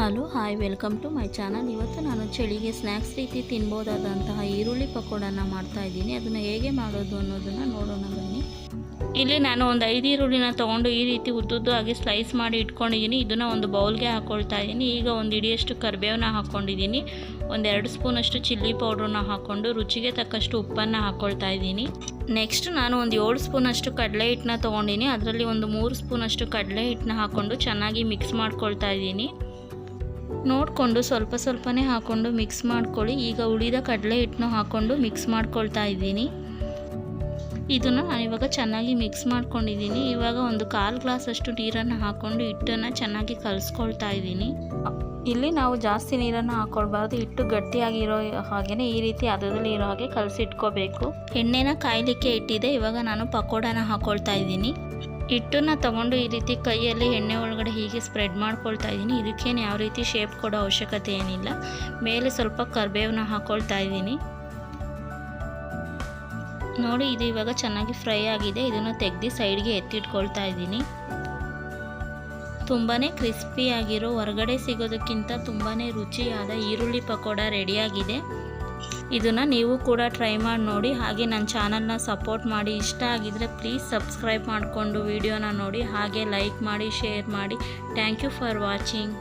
Hello, hi, welcome to my channel. ಇವತ್ತು ನಾನು ಚಳಿಗೆ ಸ್ನ್ಯಾಕ್ಸ್ ರೀತಿ ತಿನ್ಬೋದಾದಂತಹ ಈರುಳ್ಳಿ ಪಕೋಡನ ಮಾಡ್ತಾ ಇದ್ದೀನಿ. ಅದನ್ನು ಹೇಗೆ ಮಾಡೋದು ಅನ್ನೋದನ್ನು ನೋಡೋಣ ಬನ್ನಿ. ಇಲ್ಲಿ ನಾನು ಒಂದು ಐದು ಈರುಳ್ಳಿನ ತೊಗೊಂಡು ಈ ರೀತಿ ಉದ್ದುದ್ದು ಆಗಿ ಸ್ಲೈಸ್ ಮಾಡಿ ಇಟ್ಕೊಂಡಿದ್ದೀನಿ. ಇದನ್ನು ಒಂದು ಬೌಲ್ಗೆ ಹಾಕ್ಕೊಳ್ತಾ ಇದ್ದೀನಿ. ಈಗ ಒಂದು ಇಡಿಯಷ್ಟು ಕರಿಬೇವನ್ನ ಹಾಕ್ಕೊಂಡಿದ್ದೀನಿ ಒಂದೆರಡು ಸ್ಪೂನಷ್ಟು ಚಿಲ್ಲಿ ಪೌಡ್ರನ್ನ ಹಾಕ್ಕೊಂಡು ರುಚಿಗೆ ತಕ್ಕಷ್ಟು ಉಪ್ಪನ್ನು ಹಾಕ್ಕೊಳ್ತಾ ಇದ್ದೀನಿ. ನೆಕ್ಸ್ಟ್ ನಾನು ಒಂದು ಏಳು ಸ್ಪೂನಷ್ಟು ಕಡಲೆ ಹಿಟ್ಟನ್ನ ತೊಗೊಂಡಿನಿ. ಅದರಲ್ಲಿ ಒಂದು ಮೂರು ಸ್ಪೂನಷ್ಟು ಕಡಲೆ ಹಿಟ್ಟನ್ನ ಹಾಕ್ಕೊಂಡು ಚೆನ್ನಾಗಿ ಮಿಕ್ಸ್ ಮಾಡ್ಕೊಳ್ತಾ ಇದ್ದೀನಿ. ನೋಡಿಕೊಂಡು ಸ್ವಲ್ಪ ಸ್ವಲ್ಪನೇ ಹಾಕ್ಕೊಂಡು ಮಿಕ್ಸ್ ಮಾಡ್ಕೊಳ್ಳಿ. ಈಗ ಉಳಿದ ಕಡಲೆ ಹಿಟ್ಟನ್ನು ಹಾಕ್ಕೊಂಡು ಮಿಕ್ಸ್ ಮಾಡ್ಕೊಳ್ತಾ ಇದ್ದೀನಿ. ಇದನ್ನು ನಾನು ಇವಾಗ ಚೆನ್ನಾಗಿ ಮಿಕ್ಸ್ ಮಾಡ್ಕೊಂಡಿದ್ದೀನಿ. ಇವಾಗ ಒಂದು ಕಾಲು ಗ್ಲಾಸಷ್ಟು ನೀರನ್ನು ಹಾಕ್ಕೊಂಡು ಹಿಟ್ಟನ್ನು ಚೆನ್ನಾಗಿ ಕಲಿಸ್ಕೊಳ್ತಾ ಇದ್ದೀನಿ. ಇಲ್ಲಿ ನಾವು ಜಾಸ್ತಿ ನೀರನ್ನು ಹಾಕ್ಕೊಳ್ಬಾರ್ದು ಹಿಟ್ಟು ಗಟ್ಟಿಯಾಗಿರೋ ಹಾಗೆಯೇ ಈ ರೀತಿ ಅದರಲ್ಲಿ ಇರೋ ಹಾಗೆ ಕಲಸಿಟ್ಕೋಬೇಕು. ಎಣ್ಣೆನ ಕಾಯಲಿಕ್ಕೆ ಇಟ್ಟಿದೆ. ಇವಾಗ ನಾನು ಪಕೋಡನ ಹಾಕ್ಕೊಳ್ತಾ ಇದ್ದೀನಿ. ಹಿಟ್ಟನ್ನು ತಗೊಂಡು ಈ ರೀತಿ ಕೈಯಲ್ಲಿ ಎಣ್ಣೆ ಒಳಗಡೆ ಹೀಗೆ ಸ್ಪ್ರೆಡ್ ಮಾಡ್ಕೊಳ್ತಾ ಇದ್ದೀನಿ. ಇದಕ್ಕೇನು ಯಾವ ರೀತಿ ಶೇಪ್ ಕೊಡೋ ಅವಶ್ಯಕತೆ ಏನಿಲ್ಲ. ಮೇಲೆ ಸ್ವಲ್ಪ ಕರ್ಬೇವನ್ನ ಹಾಕ್ಕೊಳ್ತಾ ಇದ್ದೀನಿ. ನೋಡಿ, ಇದು ಇವಾಗ ಚೆನ್ನಾಗಿ ಫ್ರೈ ಆಗಿದೆ. ಇದನ್ನು ತೆಗೆದು ಸೈಡ್ಗೆ ಎತ್ತಿಟ್ಕೊಳ್ತಾ ಇದ್ದೀನಿ. ತುಂಬಾ ಕ್ರಿಸ್ಪಿಯಾಗಿರೋ ಹೊರಗಡೆ ಸಿಗೋದಕ್ಕಿಂತ ತುಂಬಾ ರುಚಿಯಾದ ಈರುಳ್ಳಿ ಪಕೋಡ ರೆಡಿಯಾಗಿದೆ ಇದನ್ನು ನೀವು ಕೂಡ ಟ್ರೈ ಮಾಡಿ ನೋಡಿ. ಹಾಗೆ ನನ್ನ ಚಾನಲ್ನ ಸಪೋರ್ಟ್ ಮಾಡಿ. ಇಷ್ಟ ಆಗಿದರೆ ಪ್ಲೀಸ್ ಸಬ್ಸ್ಕ್ರೈಬ್ ಮಾಡಿಕೊಂಡು ವಿಡಿಯೋನ ನೋಡಿ. ಹಾಗೆ ಲೈಕ್ ಮಾಡಿ ಶೇರ್ ಮಾಡಿ. Thank you for watching